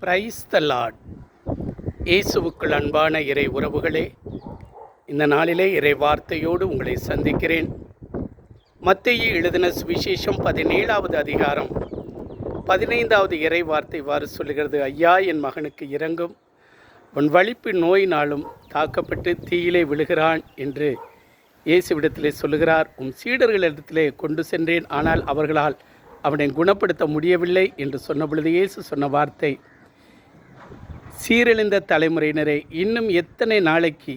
Praise the Lord. இயேசுவுக்குள் அன்பான இறை உறவுகளே இந்த நாளிலே இறை வார்த்தையோடு உங்களை சந்திக்கிறேன். மத்திய எழுதின சுவிசேஷம் பதினேழாவது அதிகாரம். பதினைந்தாவது இறை வார்த்தை வாறு சொல்லுகிறது ஐயா என் மகனுக்கு இறங்கும் உன் வலிப்பு நோயினாலும் தாக்கப்பட்டு தீயிலே விழுகிறான் என்று இயேசுவிடத்திலே சொல்லுகிறார். உன் சீடர்களிடத்திலே கொண்டு சென்றேன் ஆனால் அவர்களால் அவனை குணப்படுத்த முடியவில்லை என்று சொன்னபொழுது இயேசு சொன்ன வார்த்தை சீரழிந்த தலைமுறையினரை இன்னும் எத்தனை நாளைக்கு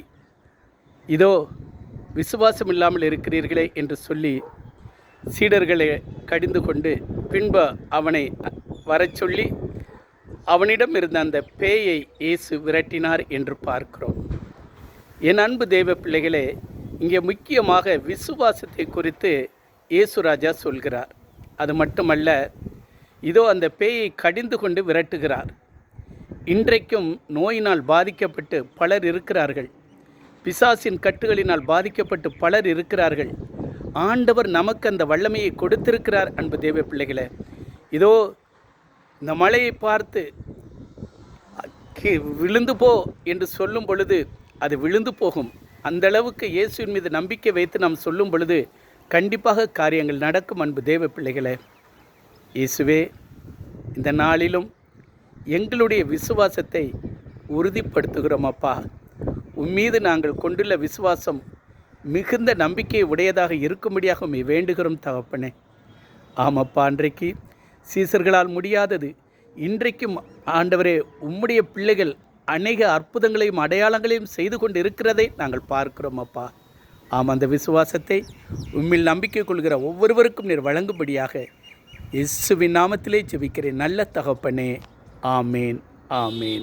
இதோ விசுவாசம் இல்லாமல் இருக்கிறீர்களே என்று சொல்லி சீடர்களை கடிந்து கொண்டு பின்பு அவனை வரச் சொல்லி அவனிடம் இருந்த அந்த பேயை இயேசு விரட்டினார் என்று பார்க்கிறோம். என் அன்பு தெய்வ பிள்ளைகளே இங்கே முக்கியமாக விசுவாசத்தை குறித்து இயேசுராஜா சொல்கிறார். அது மட்டுமல்ல இதோ அந்த பேயை கடிந்து கொண்டு விரட்டுகிறார். இன்றைக்கும் நோயினால் பாதிக்கப்பட்டு பலர் இருக்கிறார்கள். பிசாசின் கட்டுகளினால் பாதிக்கப்பட்டு பலர் இருக்கிறார்கள். ஆண்டவர் நமக்கு அந்த வல்லமையை கொடுத்திருக்கிறார் அன்பு தேவ பிள்ளைகளே. இதோ இந்த மலையை பார்த்து கி- விழுந்து போ என்று சொல்லும் பொழுது அது விழுந்து போகும். அந்த அளவுக்கு இயேசுவின் மீது நம்பிக்கை வைத்து நாம் சொல்லும் பொழுது கண்டிப்பாக காரியங்கள் நடக்கும் அன்பு தேவ பிள்ளைகளே. இயேசுவே இந்த நாளிலும் எங்களுடைய விசுவாசத்தை உறுதிப்படுத்துகிறோம் அப்பா உம்மீது நாங்கள் கொண்டுள்ள விசுவாசம் மிகுந்த நம்பிக்கை உடையதாக இருக்கும்படியாக வேண்டுகிறோம் தகப்பனே. ஆமாப்பா அன்றைக்கு சீசர்களால் முடியாதது. இன்றைக்கும் ஆண்டவரே உம்முடைய பிள்ளைகள் அநேக அற்புதங்களையும் அடையாளங்களையும் செய்து கொண்டு இருக்கிறதை நாங்கள் பார்க்கிறோம் அப்பா ஆம் அந்த விசுவாசத்தை உம்மில் நம்பிக்கை கொள்கிற ஒவ்வொருவருக்கும் நீர் வழங்கும்படியாக இயேசுவின் நாமத்திலே ஜெபிக்கிறேன். நல்ல தகப்பனே. ആമേൻ ആമേൻ